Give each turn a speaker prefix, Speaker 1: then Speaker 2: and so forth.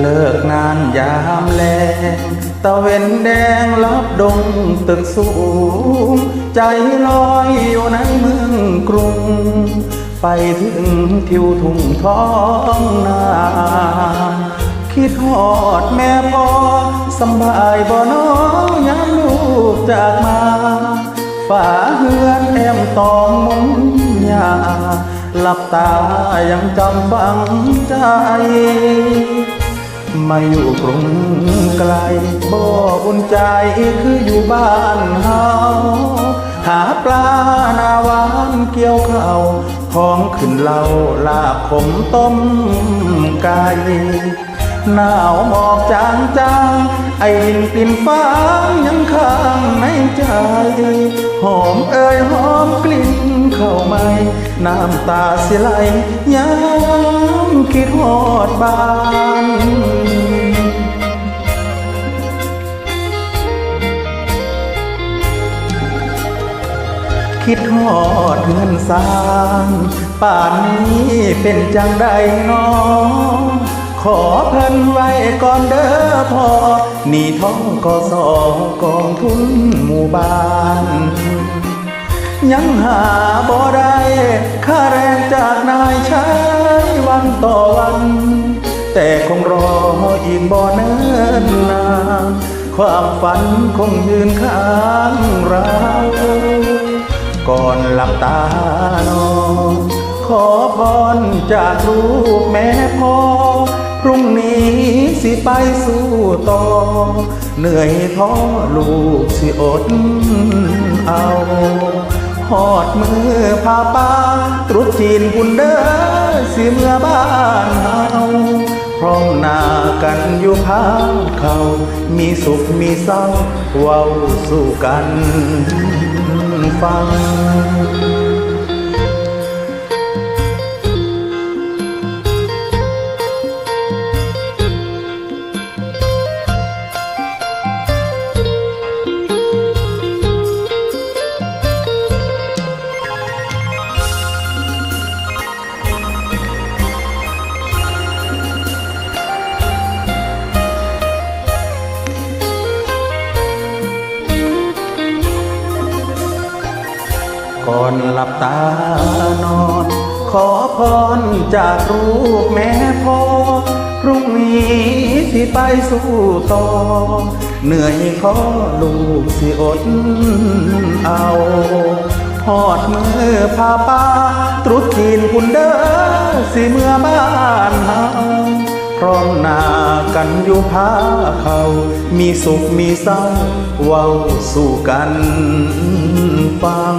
Speaker 1: เลิกงานยามแลงตะเวนแดงลับดงตึกสูง ใจลอยอยู่ในเมืองกรุง ไปถึงทิวทุ่งท้องนาคิดหอดแม่พ่อสบายบ่น้อยามลูกจากมาฝ่าเฮือนแอมตองมุงยาหลับตายังจำฝังใจ มาอยู่กรุงไกลบ่บุญใจคืออยู่บ้านเฮาหาปลาหนาวานเกี่ยวข้าวของขึ้นเหล่าลาบขมต้มไก่หนาวหมอกจางจางไอ้ดินปินฟ้างยังข้างในใจ หอมเอ่ยหอมกลิ่น เข้าไหมน้ำตาเสียไหลยามคิดหอดบ้านคิดหอดเงินสร้างป่านนี้เป็นจังใดน้อขอเพิ่นไว้ก่อนเด้อพอหนี่ท้องกอสอกองทุนหมู่บ้าน ยังหาบ่ได้ค่าแรงจากนายใช้วันต่อวัน แต่คงรออีกบ่เนิ่นนานความฝันคงยืนข้างเราก่อนหลับตานอนขอพรจากลูกแม่พ่อ พรุ่งนี้สิไปสู่ต่อ เหนื่อยท้อลูกสิอดเอา หอดมือพาป้าตรุษจีนบุญเด้อสิเมื่อบ้านเฮาพร้อมหน้ากันอยู่พาเขา มีสุขมีเศร้าเว้าสู่กันฟัง ก่อนหลับตานอน ขอพรจากลูกแม่พ่อพรุ่งนี้สิไปสู่ต่อ เหนื่อยขอลูกสิอดเอาหอดมือพาป้าตรุษจีนคุณเด้อสิเมื่อบ้านเฮา พร้อมหน้ากันอยู่พาเขา มีสุขมีเศร้า เว้าสู่กันฟัง